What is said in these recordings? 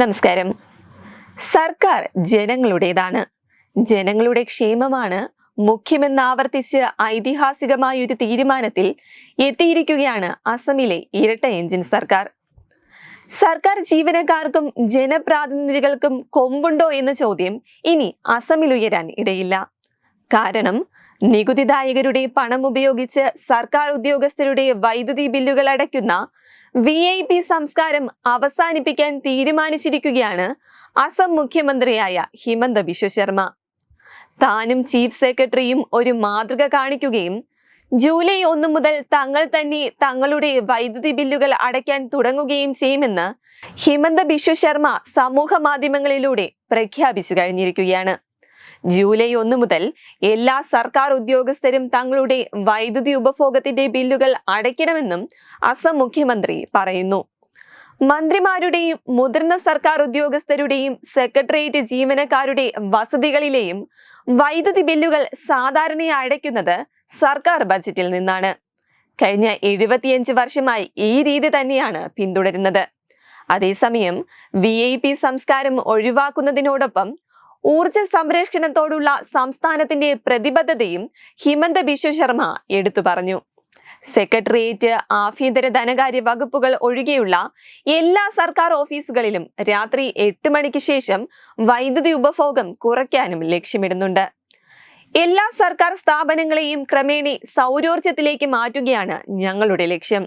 നമസ്കാരം. സർക്കാർ ജനങ്ങളുടേതാണ്. ജനങ്ങളുടെ ക്ഷേമമാണ് മുഖ്യമെന്ന് ആവർത്തിച്ച് ഐതിഹാസികമായ ഒരു തീരുമാനത്തിൽ എത്തിയിരിക്കുകയാണ് അസമിലെ ഇരട്ട എഞ്ചിൻ സർക്കാർ. സർക്കാർ ജീവനക്കാർക്കും ജനപ്രാതിനിധികൾക്കും കൊമ്പുണ്ടോ എന്ന ചോദ്യം ഇനി അസമിൽ ഉയരാൻ ഇടയില്ല. കാരണം നികുതിദായകരുടെ പണം ഉപയോഗിച്ച് സർക്കാർ ഉദ്യോഗസ്ഥരുടെ വൈദ്യുതി ബില്ലുകൾ അടയ്ക്കുന്ന വി ഐ പി സംസ്കാരം അവസാനിപ്പിക്കാൻ തീരുമാനിച്ചിരിക്കുകയാണ് അസം മുഖ്യമന്ത്രിയായ ഹിമന്ത ബിശ്വ ശർമ്മ. താനും ചീഫ് സെക്രട്ടറിയും ഒരു മാതൃക കാണിക്കുകയും ജൂലൈ ഒന്ന് മുതൽ തങ്ങൾ തന്നെ തങ്ങളുടെ വൈദ്യുതി ബില്ലുകൾ അടയ്ക്കാൻ തുടങ്ങുകയും ചെയ്യുമെന്ന് ഹിമന്ത ബിശ്വ ശർമ്മ സമൂഹ മാധ്യമങ്ങളിലൂടെ പ്രഖ്യാപിച്ചു കഴിഞ്ഞിരിക്കുകയാണ്. ജൂലൈ ഒന്ന് മുതൽ എല്ലാ സർക്കാർ ഉദ്യോഗസ്ഥരും തങ്ങളുടെ വൈദ്യുതി ഉപഭോഗത്തിന്റെ ബില്ലുകൾ അടയ്ക്കണമെന്നും അസം മുഖ്യമന്ത്രി പറയുന്നു. മന്ത്രിമാരുടെയും മുതിർന്ന സർക്കാർ ഉദ്യോഗസ്ഥരുടെയും സെക്രട്ടേറിയറ്റ് ജീവനക്കാരുടെ വസതികളിലെയും വൈദ്യുതി ബില്ലുകൾ സാധാരണയായി അടയ്ക്കുന്നത് സർക്കാർ ബജറ്റിൽ നിന്നാണ്. കഴിഞ്ഞ എഴുപത്തിയഞ്ച് വർഷമായി ഈ രീതി തന്നെയാണ് പിന്തുടരുന്നത്. അതേസമയം വി ഐ പി സംസ്കാരം ഒഴിവാക്കുന്നതിനോടൊപ്പം ഊർജ സംരക്ഷണത്തോടുള്ള സംസ്ഥാനത്തിന്റെ പ്രതിബദ്ധതയും ഹിമന്ത ബിശ്വ ശർമ്മ എടുത്തു പറഞ്ഞു. സെക്രട്ടേറിയറ്റ് ആഭ്യന്തര ധനകാര്യ വകുപ്പുകൾ ഒഴികെയുള്ള എല്ലാ സർക്കാർ ഓഫീസുകളിലും രാത്രി എട്ട് മണിക്ക് ശേഷം വൈദ്യുതി ഉപഭോഗം കുറയ്ക്കാനും ലക്ഷ്യമിടുന്നുണ്ട്. എല്ലാ സർക്കാർ സ്ഥാപനങ്ങളെയും ക്രമേണ സൗരോർജത്തിലേക്ക് മാറ്റുകയാണ് ഞങ്ങളുടെ ലക്ഷ്യം.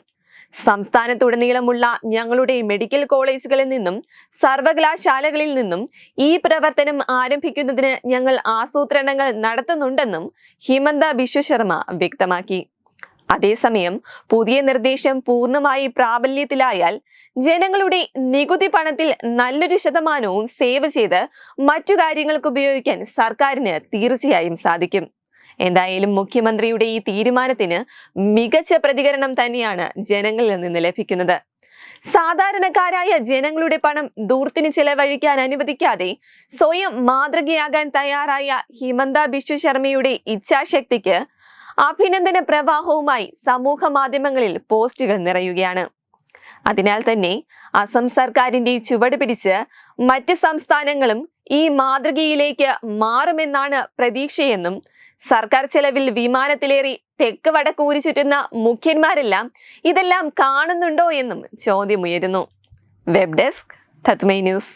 സംസ്ഥാനത്തുടനീളമുള്ള ഞങ്ങളുടെ മെഡിക്കൽ കോളേജുകളിൽ നിന്നും സർവകലാശാലകളിൽ നിന്നും ഈ പ്രവർത്തനം ആരംഭിക്കുന്നതിന് ഞങ്ങൾ ആസൂത്രണങ്ങൾ നടത്തുന്നുണ്ടെന്നും ഹിമന്ത ബിശ്വശർമ്മ വ്യക്തമാക്കി. അതേസമയം പുതിയ നിർദ്ദേശം പൂർണമായി പ്രാബല്യത്തിലായാൽ ജനങ്ങളുടെ നികുതി പണത്തിൽ നല്ലൊരു ശതമാനവും സേവ് ചെയ്ത് മറ്റു കാര്യങ്ങൾക്ക് ഉപയോഗിക്കാൻ സർക്കാരിന് തീർച്ചയായും സാധിക്കും. എന്തായാലും മുഖ്യമന്ത്രിയുടെ ഈ തീരുമാനത്തിന് മികച്ച പ്രതികരണം തന്നെയാണ് ജനങ്ങളിൽ നിന്ന് ലഭിക്കുന്നത്. സാധാരണക്കാരായ ജനങ്ങളുടെ പണം ദൂർത്തിന് ചെലവഴിക്കാൻ അനുവദിക്കാതെ സ്വയം മാതൃകയാകാൻ തയ്യാറായ ഹിമന്ത ബിശ്വ ശർമ്മയുടെ ഇച്ഛാശക്തിക്ക് അഭിനന്ദന പ്രവാഹവുമായി സമൂഹ മാധ്യമങ്ങളിൽ പോസ്റ്റുകൾ നിറയുകയാണ്. അതിനാൽ തന്നെ അസം സർക്കാരിന്റെ ചുവട് പിടിച്ച് മറ്റ് സംസ്ഥാനങ്ങളും ഈ മാതൃകയിലേക്ക് മാറുമെന്നാണ് പ്രതീക്ഷയെന്നും സർക്കാർ ചെലവിൽ വിമാനത്തിലേറി തെക്ക് വടക്ക് ഊരി ചുറ്റുന്ന മുഖ്യന്മാരെല്ലാം ഇതെല്ലാം കാണുന്നുണ്ടോ എന്നും ചോദ്യമുയരുന്നു. വെബ് ഡെസ്ക് തത്മൈ ന്യൂസ്.